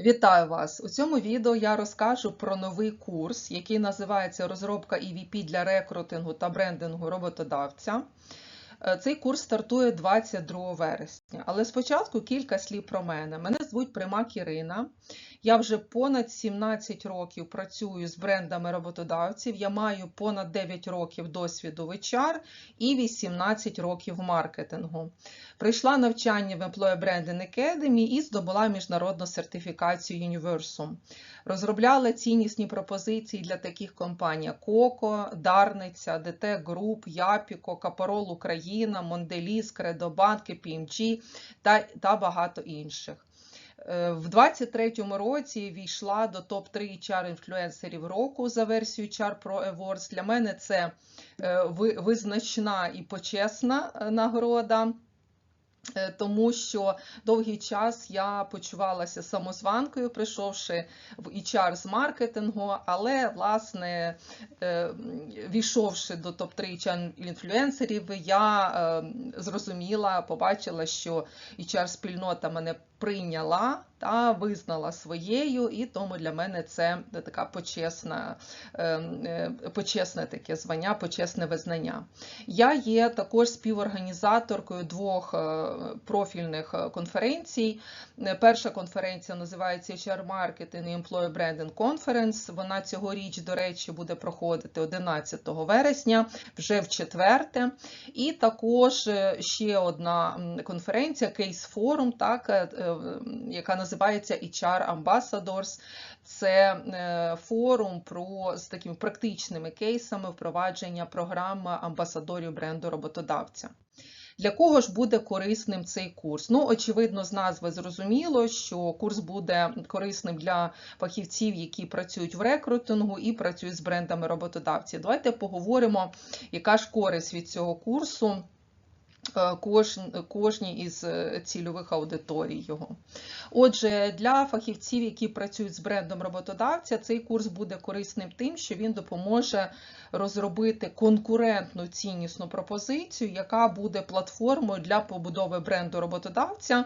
Вітаю вас! У цьому відео я розкажу про новий курс, який називається Розробка EVP для рекрутингу та брендингу роботодавця. Е, Цей курс стартує 22 вересня. Але спочатку кілька слів про мене. Мене звуть Примак Ірина. Я вже понад 17 років працюю з брендами роботодавців. Я маю понад 9 років досвіду в HR і 18 років маркетингу. Прийшла навчання в Employer Branding Academy і здобула міжнародну сертифікацію Universum. Розробляла ціннісні пропозиції для таких компаній: як Коко, Дарниця, ДТ Груп, Япіко, Капарол Україна, Монделіс, Кредобанки, PMG та, та багато інших. В В 2023 році війшла до топ-3 HR інфлюенсерів року за версією HR Pro Awards. Для мене це е, визначна і почесна е, нагорода. Е, Тому що довгий час я почувалася самозванкою, прийшовши в HR з маркетингу, але власне е, війшовши до топ-3 HR інфлюенсерів, я е, зрозуміла, побачила, що HR-спільнота мене прийняла та визнала своєю, і тому для мене це така почесна, е, е, почесне таке звання, почесне визнання. Я є також співорганізаторкою двох е, профільних е, конференцій. Е, Перша конференція називається HR Marketing і Employer Branding Conference. Вона цьогоріч, до речі, буде проходити 11 вересня, вже в четверте. І також е, ще одна конференція, Case Forum, так, е, е, яка називається HR Ambassadors. Це е, форум про з такими практичними кейсами впровадження програми амбасадорів бренду роботодавця. Для кого ж буде корисним цей курс? Ну, очевидно, з назви зрозуміло, що курс буде корисним для фахівців, які працюють в рекрутингу і працюють з брендами роботодавців. Давайте поговоримо, яка ж користь від цього курсу кожній із е, цільових аудиторій його. Отже, для фахівців, які працюють з брендом роботодавця, цей курс буде корисним тим, що він допоможе розробити конкурентну ціннісну пропозицію, яка буде платформою для побудови бренду роботодавця,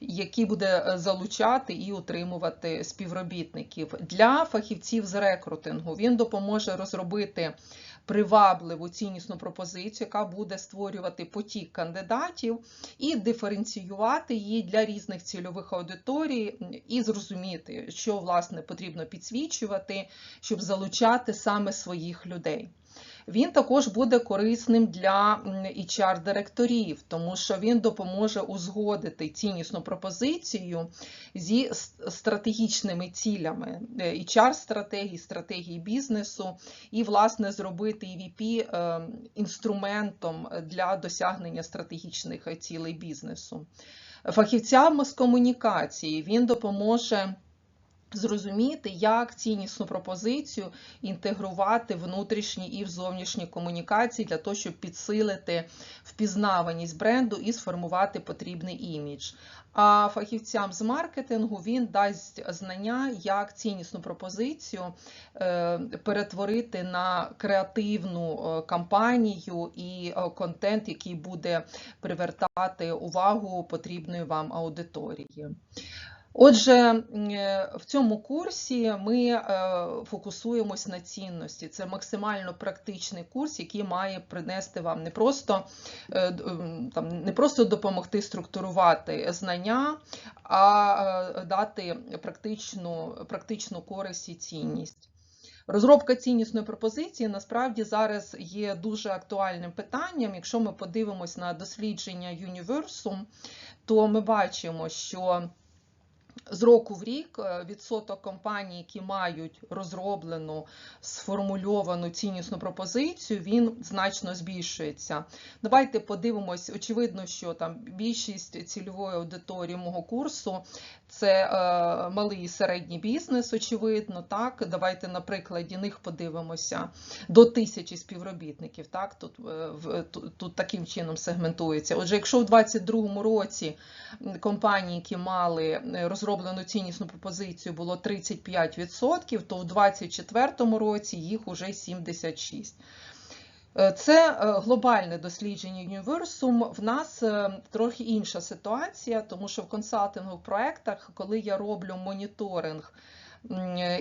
який буде е, залучати і утримувати співробітників. Для фахівців з рекрутингу він допоможе розробити привабливу ціннісну пропозицію, яка буде створювати потік кандидатів і диференціювати її для різних цільових аудиторій, і зрозуміти, що власне потрібно підсвічувати, щоб залучати саме своїх людей. Він також буде корисним для HR-директорів, тому що він допоможе узгодити ціннісну пропозицію зі стратегічними цілями HR-стратегії, стратегії бізнесу, і, власне, зробити EVP е, інструментом для досягнення стратегічних цілей бізнесу. Фахівцям з комунікації він допоможе зрозуміти, як ціннісну пропозицію інтегрувати внутрішні і в зовнішні комунікації для того, щоб підсилити впізнаваність бренду і сформувати потрібний імідж. А фахівцям з маркетингу він дасть знання, як ціннісну пропозицію е, перетворити на креативну е, кампанію і е, контент, який буде привертати увагу потрібної вам аудиторії. Отже, е, в цьому курсі ми е, фокусуємось на цінності. Це максимально практичний курс, який має принести вам не просто, е, там, не просто допомогти структурувати знання, а дати практичну, практичну користь і цінність. Розробка ціннісної пропозиції насправді зараз є дуже актуальним питанням. Якщо ми подивимось на дослідження Universum, то ми бачимо, що з року в рік е, відсоток компаній, які мають розроблену, сформульовану ціннісну пропозицію, він значно збільшується. Давайте подивимось, очевидно, що там більшість цільової аудиторії мого курсу це е, малий і середній бізнес, очевидно. Так, давайте на прикладі них подивимося до тисячі співробітників. Так, тут, е, тут, таким чином сегментується. Отже, якщо в 2022 році компанії, які мали е, розроблену ціннісну пропозицію, було 35%, то в 2024 році їх уже 76%. Е, Це е, глобальне дослідження Universum. В нас е, трохи інша ситуація, тому що в консалтингових проєктах, коли я роблю моніторинг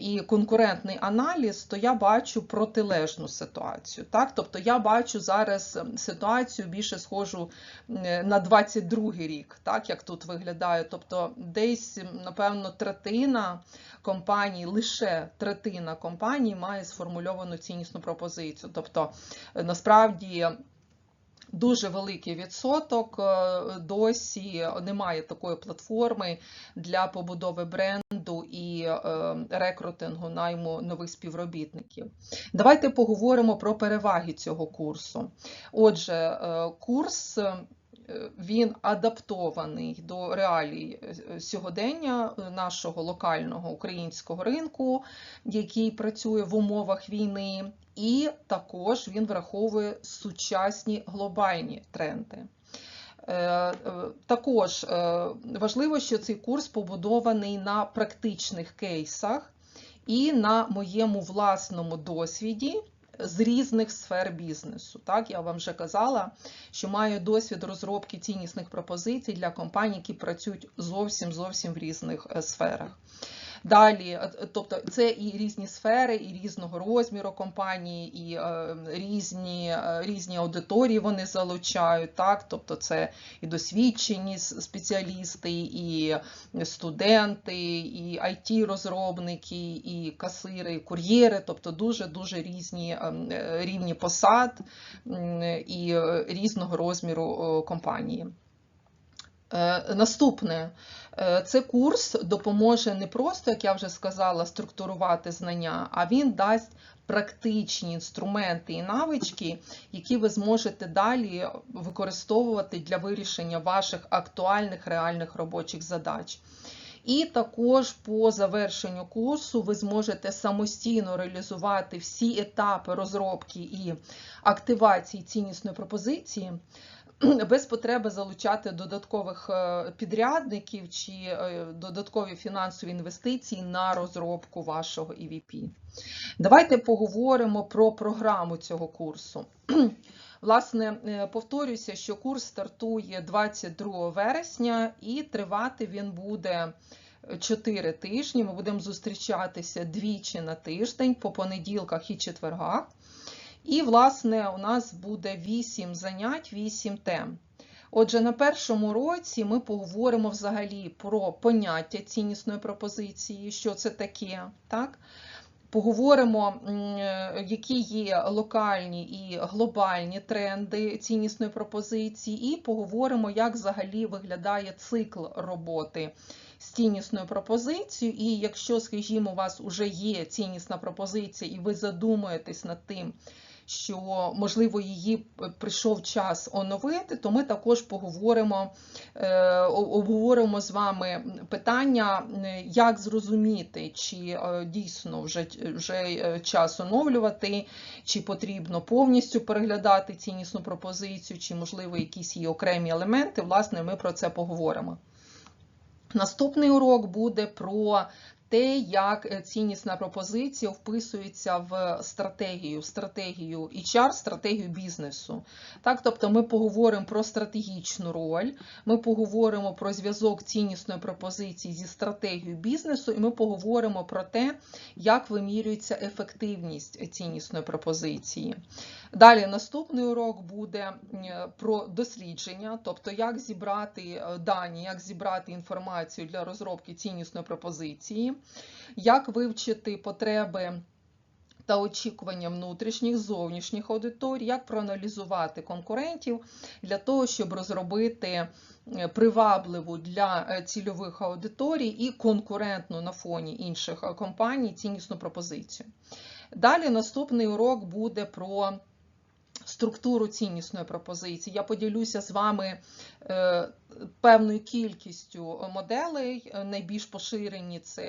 і конкурентний аналіз, то я бачу протилежну ситуацію. Так? Тобто я бачу зараз ем, ситуацію більше схожу на 22 рік, так як тут виглядає. Тобто десь, напевно, третина компаній, лише третина компаній має сформульовану ціннісну пропозицію. Тобто, е, насправді. Дуже великий відсоток е, досі немає такої платформи для побудови бренду е, рекрутингу найму нових співробітників. Давайте поговоримо про переваги цього курсу. Отже, е, курс е, він адаптований до реалій е, сьогодення нашого локального українського ринку, який працює в умовах війни, і також він враховує сучасні глобальні тренди. Е, е, Також е, важливо, що цей курс побудований на практичних кейсах і на моєму власному досвіді з різних сфер бізнесу. Так, я вам вже казала, що маю досвід розробки ціннісних пропозицій для компаній, які працюють зовсім зовсім в різних сферах. Далі, е, тобто це і різні сфери, і різного розміру компанії, і е, різні е, різні аудиторії вони залучають. Так? Тобто це і досвідчені спеціалісти, і студенти, і IT-розробники, і касири, і кур'єри, тобто дуже-дуже різні рівні посад і різного розміру компанії. Е, Наступне, Е, це курс допоможе не просто, як я вже сказала, структурувати знання, а він дасть практичні інструменти і навички, які ви зможете далі використовувати для вирішення ваших актуальних реальних робочих задач. І також по завершенню курсу ви зможете самостійно реалізувати всі етапи розробки і активації ціннісної пропозиції без потреби залучати додаткових е, підрядників чи е, додаткові фінансові інвестиції на розробку вашого EVP. Давайте поговоримо про програму цього курсу. Власне, е, повторюся, що курс стартує 22 вересня і тривати він буде 4 тижні. Ми будемо зустрічатися двічі на тиждень по понеділках і четвергах. І, власне, у нас буде 8 занять, 8 тем. Отже, на першому році ми поговоримо взагалі про поняття ціннісної пропозиції, що це таке. так? Поговоримо, які є локальні і глобальні тренди ціннісної пропозиції, і поговоримо, як взагалі виглядає цикл роботи з ціннісною пропозицією. І якщо, скажімо, у вас вже є ціннісна пропозиція, і ви задумуєтесь над тим, що, можливо, її прийшов час оновити, то ми також поговоримо, е, обговоримо з вами питання, як зрозуміти, чи дійсно вже, вже час оновлювати, чи потрібно повністю переглядати ціннісну пропозицію, чи, можливо, якісь її окремі елементи. Власне, ми про це поговоримо. Наступний урок буде про те, як ціннісна пропозиція вписується в стратегію, стратегію HR, стратегію бізнесу. Так, Тобто ми поговоримо про стратегічну роль, ми поговоримо про зв'язок ціннісної пропозиції зі стратегією бізнесу, і ми поговоримо про те, як вимірюється ефективність ціннісної пропозиції. Далі наступний урок буде про дослідження, тобто як зібрати дані, як зібрати інформацію для розробки ціннісної пропозиції, як вивчити потреби та очікування внутрішніх, зовнішніх аудиторій, як проаналізувати конкурентів для того, щоб розробити привабливу для цільових аудиторій і конкурентну на фоні інших компаній ціннісну пропозицію. Далі наступний урок буде про структуру ціннісної пропозиції. Я поділюся з вами е, певною кількістю моделей. Е, Найбільш поширені це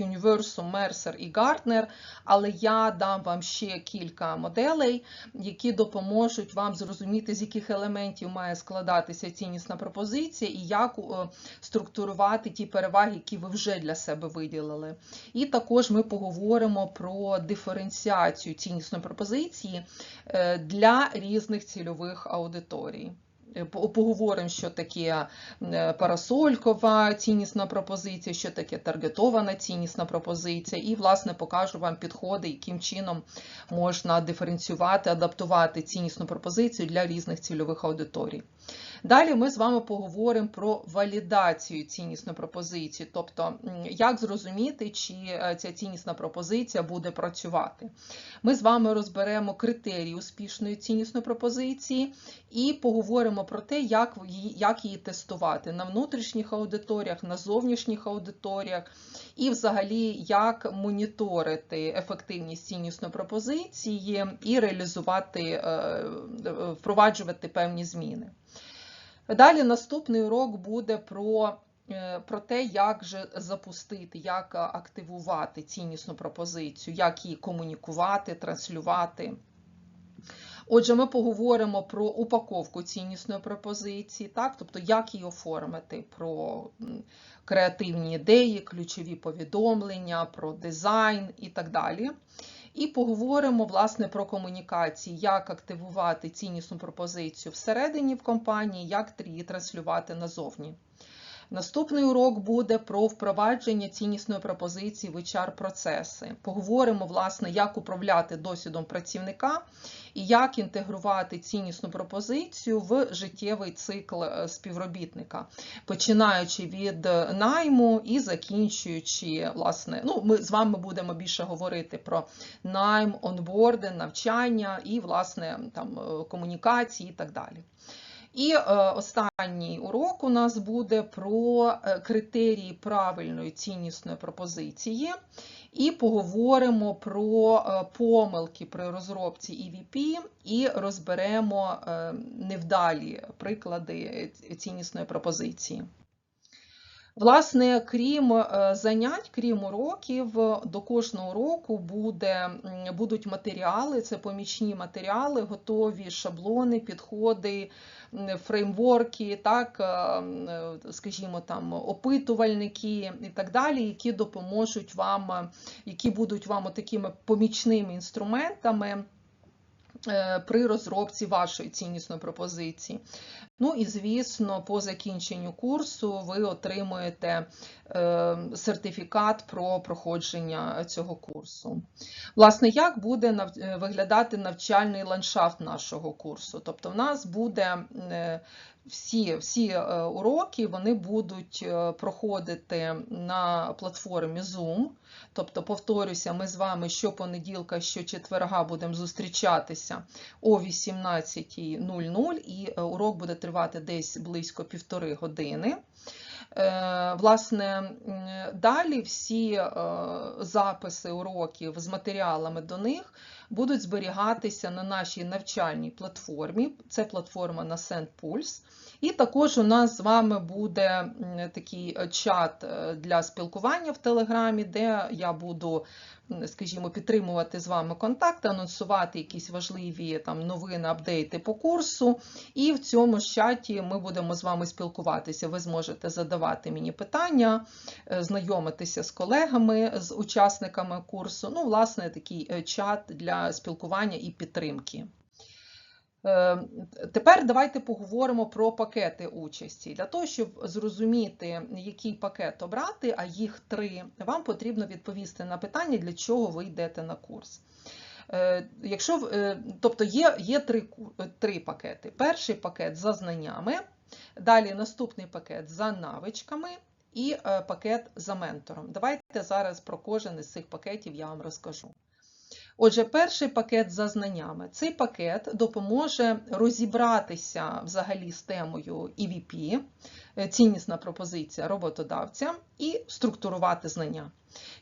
Universum, Mercer і Gartner, але я дам вам ще кілька моделей, які допоможуть вам зрозуміти, з яких елементів має складатися ціннісна пропозиція і як е, структурувати ті переваги, які ви вже для себе виділили. І також ми поговоримо про диференціацію ціннісної пропозиції е, для різних цільових аудиторій. Е, по- Поговоримо, що таке е, парасолькова ціннісна пропозиція, що таке таргетована ціннісна пропозиція, і, власне, покажу вам підходи, яким чином можна диференціювати, адаптувати ціннісну пропозицію для різних цільових аудиторій. Далі ми з вами поговоримо про валідацію ціннісної пропозиції, тобто як зрозуміти, чи е, ця ціннісна пропозиція буде працювати. Ми з вами розберемо критерії успішної ціннісної пропозиції і поговоримо про те, як як її тестувати на внутрішніх аудиторіях, на зовнішніх аудиторіях, і взагалі як моніторити ефективність ціннісної пропозиції і реалізувати, е, впроваджувати певні зміни. Далі наступний урок буде про, е, про те, як же запустити, як е, активувати ціннісну пропозицію, як її комунікувати, транслювати. Отже, ми поговоримо про упаковку ціннісної пропозиції, так? тобто як її оформити, про креативні ідеї, ключові повідомлення, про дизайн і так далі. І поговоримо власне про комунікації, як активувати ціннісну пропозицію всередині в компанії, як її транслювати назовні. Наступний урок буде про впровадження ціннісної пропозиції в HR-процеси. Поговоримо, власне, як управляти досвідом працівника і як інтегрувати ціннісну пропозицію в життєвий цикл е, співробітника, починаючи від найму і закінчуючи, власне, ну, ми з вами будемо більше говорити про найм, онборди, навчання і, власне, там, е, комунікації і так далі. І е, останній урок у нас буде про е, критерії правильної ціннісної пропозиції, і поговоримо про е, помилки при розробці EVP і розберемо невдалі приклади ціннісної пропозиції. Власне, крім е, занять, крім уроків, до кожного уроку буде, будуть матеріали, це помічні матеріали, готові шаблони, підходи, фреймворки, так, е, е, скажімо, там, опитувальники і так далі, які допоможуть вам, які будуть вам такими помічними інструментами при розробці вашої ціннісної пропозиції. Ну і звісно, по закінченню курсу ви отримуєте е, сертифікат про проходження цього курсу. Власне, як буде е, виглядати навчальний ландшафт нашого курсу? Тобто, в нас буде е, всі, всі е, уроки вони будуть е, проходити на платформі Zoom. Тобто, повторюся, ми з вами щопонеділка, щочетверга будемо зустрічатися о 18.00 і е, урок буде тривати десь близько півтори години. Е, Власне, далі всі е, записи уроків з матеріалами до них будуть зберігатися на нашій навчальній платформі. Це платформа на SendPulse. І також у нас з вами буде такий е, чат е, для спілкування в Телеграмі, де я буду, скажімо, підтримувати з вами контакти, анонсувати якісь важливі там новини, апдейти по курсу. І в цьому ж чаті ми будемо з вами спілкуватися. Ви зможете задавати мені питання, е, знайомитися з колегами, з учасниками курсу. Ну, власне, такий чат для спілкування і підтримки. Е, Тепер давайте поговоримо про пакети участі. Для того, щоб зрозуміти, який пакет обрати, а їх три, вам потрібно відповісти на питання, для чого ви йдете на курс. Е, Якщо, е, тобто є, є три, три пакети. Перший пакет за знаннями, далі наступний пакет за навичками і пакет за ментором. Давайте зараз про кожен із цих пакетів я вам розкажу. Отже, перший пакет за знаннями. Цей пакет допоможе розібратися взагалі з темою EVP, е, ціннісна пропозиція роботодавця, і структурувати знання.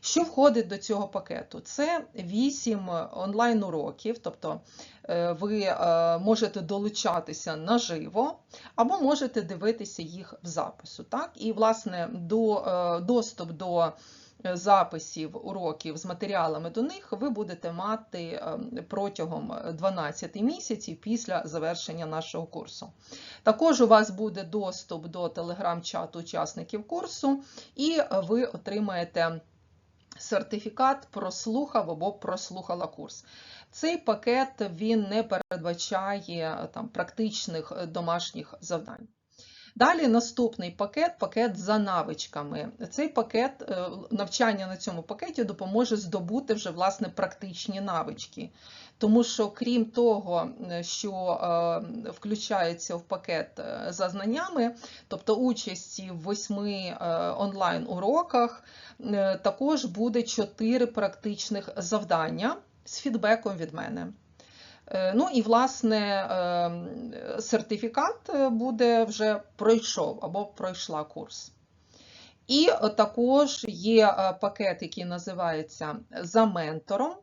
Що входить до цього пакету? Це 8 онлайн-уроків, тобто е, ви е, можете долучатися наживо, або можете дивитися їх в запису. Так? І, власне, до, доступ до записів уроків з матеріалами до них ви будете мати протягом 12 місяців після завершення нашого курсу. Також у вас буде доступ до телеграм-чату учасників курсу, і ви отримаєте сертифікат прослухав або прослухала курс. Цей пакет він не передбачає там, практичних домашніх завдань. Далі наступний пакет пакет за навичками. Цей пакет е, навчання на цьому пакеті допоможе здобути вже власне практичні навички. Тому що, крім того, що е, включається в пакет е, за знаннями, тобто участі в восьми онлайн-уроках, також буде чотири практичних завдання з фідбеком від мене. Е, ну і, власне, ем, сертифікат е, буде вже пройшов або пройшла курс. І також є е, пакет, який називається За ментором.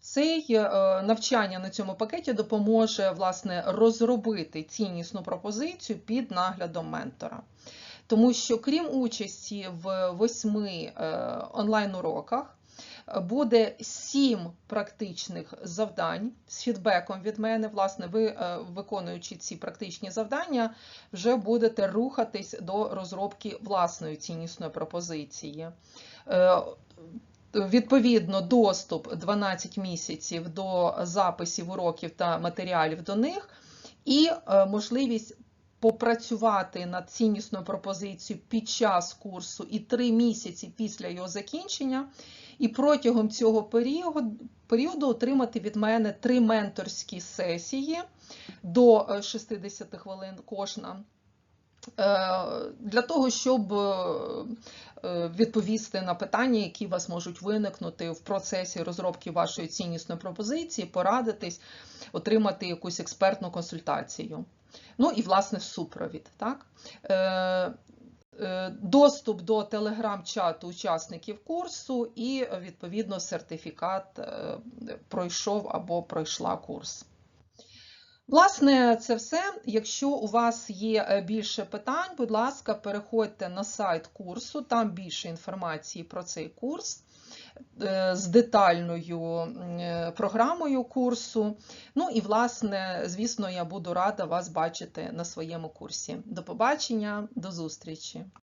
Цей навчання на цьому пакеті допоможе власне, розробити ціннісну пропозицію під наглядом ментора. Тому що, крім участі в восьми онлайн-уроках, буде сім практичних завдань з фідбеком від мене. Власне, ви, е, виконуючи ці практичні завдання, вже будете рухатись до розробки власної ціннісної пропозиції. Е, відповідно, доступ 12 місяців до записів уроків та матеріалів до них, і е, можливість попрацювати над ціннісною пропозицією під час курсу і 3 місяці після його закінчення, і протягом цього періоду періоду отримати від мене три менторські сесії до 60 е, хвилин кожна. Е, для того, щоб е, відповісти на питання, які у вас можуть виникнути в процесі розробки вашої ціннісної пропозиції, порадитись, отримати якусь експертну консультацію. Ну і, власне, супровід. Так? Е, доступ до телеграм-чату учасників курсу і, відповідно, сертифікат е, пройшов або пройшла курс. Власне, це все. Якщо у вас є е, більше питань, будь ласка, переходьте на сайт курсу, там більше інформації про цей курс. Е, з детальною е, програмою курсу. Ну і, власне, звісно, я буду рада вас бачити на своєму курсі. До побачення, до зустрічі!